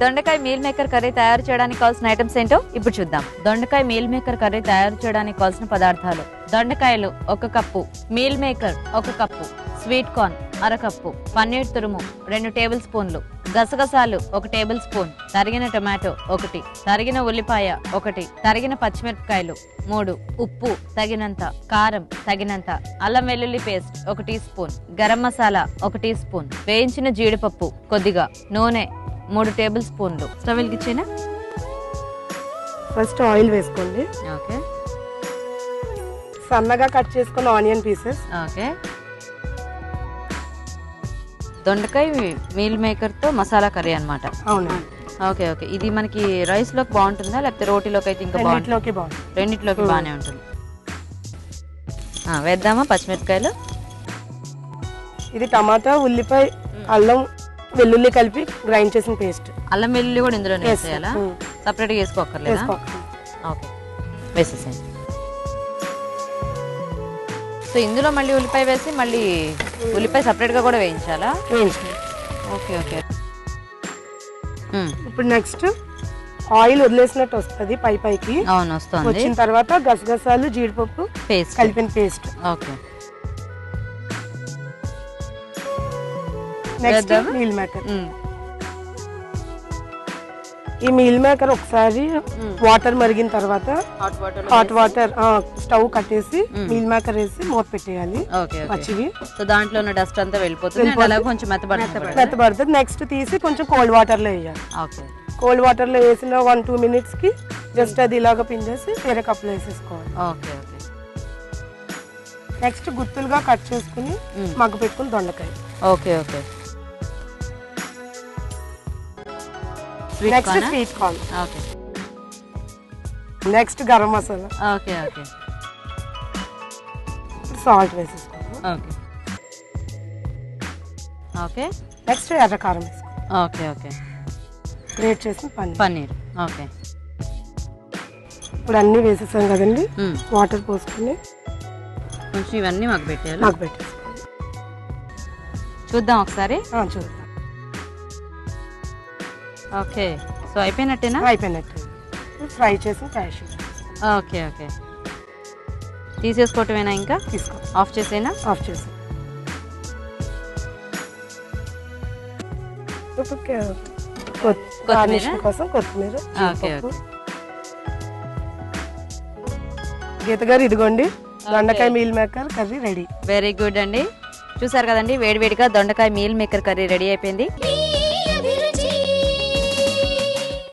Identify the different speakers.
Speaker 1: దొండకాయ meal maker curry తయారు చేయడానికి కావాల్సిన ఐటమ్స్ ఏంటో ఇప్పుడు చూద్దాం. దొండకాయ మీల్ మేకర్ కర్రీ తయారు చేయడానికి కావాల్సిన పదార్థాలు. దొండకాయలు ఒక కప్పు మీల్ మేకర్ ఒక కప్పు స్వీట్ కార్న్ అరకప్పు పన్నీర్ తురుము రెండు టేబుల్ స్పూన్లు గసగసాలు ఒక టేబుల్ స్పూన్ తరిగిన టొమాటో ఒకటి తరిగిన ఉల్లిపాయ ఒకటి తరిగిన పచ్చిమిరపకాయలు మూడు ఉప్పు తగినంత కారం తగినంత అల్లం వెల్లుల్లి పేస్ట్ ఒక టీ స్పూన్ గరం మసాలా ఒక టీ స్పూన్ వేయించిన జీడిపప్పు కొద్దిగా నూనె మూడు టేబుల్ స్పూన్లు. స్టవ్ వెలిగించేనా?
Speaker 2: ఫస్ట్ ఆయిల్ వేసుకోండి.
Speaker 1: ఓకే.
Speaker 2: సన్నగా కట్ చేసుకున్న ఆనియన్ పీసెస్.
Speaker 1: ఓకే. దొండకాయ మీల్ మేకర్తో మసాలా కర్రీ అన్నమాట.
Speaker 2: అవునండి
Speaker 1: ఓకే ఓకే. ఇది మనకి రైస్లోకి బాగుంటుందా? లేకపోతే రోటీలోకి అయితే ఇంకా బాగుంటుంది?
Speaker 2: రెండిట్లోకి
Speaker 1: బాగానే ఉంటుంది. వేద్దామా పచ్చిమిరపకాయలు?
Speaker 2: ఇది టమాటా ఉల్లిపాయ అల్లం వెల్లుల్లి కలిపి గ్రైండ్ చేసిన పేస్ట్.
Speaker 1: అల్లం వెల్లుల్లి కూడా
Speaker 2: Yes,
Speaker 1: వేసేయాలా?
Speaker 2: mm.
Speaker 1: సపరేట్గా వేసుకోకర్లేదా ఓకే. వేసేసేయండి. సో ఇందులో మళ్ళీ ఉల్లిపాయ వేసి మళ్ళీ ఉల్లిపాయ సపరేట్గా కూడా వేయించాలా? Okay okay. మ్మ్.
Speaker 2: ఇప్పుడు నెక్స్ట్ ఆయిల్ వదిలేసినట్టు వస్తుంది పై పైకి.
Speaker 1: అవును వస్తుంది.
Speaker 2: వచ్చిన తర్వాత గసగసాలు జీడిపప్పు
Speaker 1: పేస్ట్
Speaker 2: కలిపిన paste.
Speaker 1: Okay.
Speaker 2: Next? Meal maker. ఈ మీల్ మేకర్ ఒకసారి వాటర్ మరిగిన తర్వాత
Speaker 1: హాట్ వాటర్
Speaker 2: స్టవ్ కట్టేసి మీల్ మేకర్ వేసి మూత పెట్టేయాలి. పచ్చివి.
Speaker 1: సో దాంట్లో ఉన్న డస్ట్ అంతా వెళ్ళిపోతుంది. కొంచెం మెత్తబడుతుంది.
Speaker 2: నెక్స్ట్ తీసి కొంచెం కోల్డ్ వాటర్లో వేయాలి. కోల్డ్ వాటర్లో వేసిన వన్ టూ మినిట్స్కి జస్ట్ అది ఇలాగ పిండేసి వేరే కప్లో వేసేసుకోవాలి.
Speaker 1: ఓకే ఓకే
Speaker 2: నెక్స్ట్ గుత్తులుగా కట్ చేసుకుని
Speaker 1: మ్మ్.
Speaker 2: మగ్గ పెట్టుకుని దొండకాయ.
Speaker 1: Okay okay
Speaker 2: next sweet corn
Speaker 1: okay
Speaker 2: next garam masala
Speaker 1: okay okay
Speaker 2: salt వేసేసుకోవాలి
Speaker 1: ఓకే ఓకే
Speaker 2: నెక్స్ట్ ఎర్ర కారం వేసుకోవాలి
Speaker 1: ఓకే ఓకే
Speaker 2: గ్రేట్ చేసిన పన్నీర్.
Speaker 1: పన్నీర్. ఓకే
Speaker 2: ఇప్పుడు అన్నీ వేసేసాం కదండి. వాటర్ పోసుకుని.
Speaker 1: కొంచెం ఇవన్నీ మాకు పెట్టారు
Speaker 2: మగ్గ పెట్టేసుకోవాలి
Speaker 1: చూద్దాం ఒకసారి.
Speaker 2: చూద్దాం.
Speaker 1: ఓకే. సో అయిపోయినట్టేనా?
Speaker 2: అయిపోయినట్టు. ఫ్రై చేసిన క్యాష్
Speaker 1: ఓకే ఓకే. తీసేసుకోవటమేనా ఇంకా?
Speaker 2: తీసుకో.
Speaker 1: ఆఫ్ చేసేనా?
Speaker 2: ఆఫ్ చేసి. కోసం కొత్తిమీర
Speaker 1: ఓకే. ఓకే.
Speaker 2: గీత గారు ఇదిగోండి దొండకాయ meal maker curry ready.
Speaker 1: Very good అండి. చూసారు కదండి వేడివేడిగా దొండకాయ మీల్ మేకర్ కర్రీ రెడీ అయిపోయింది.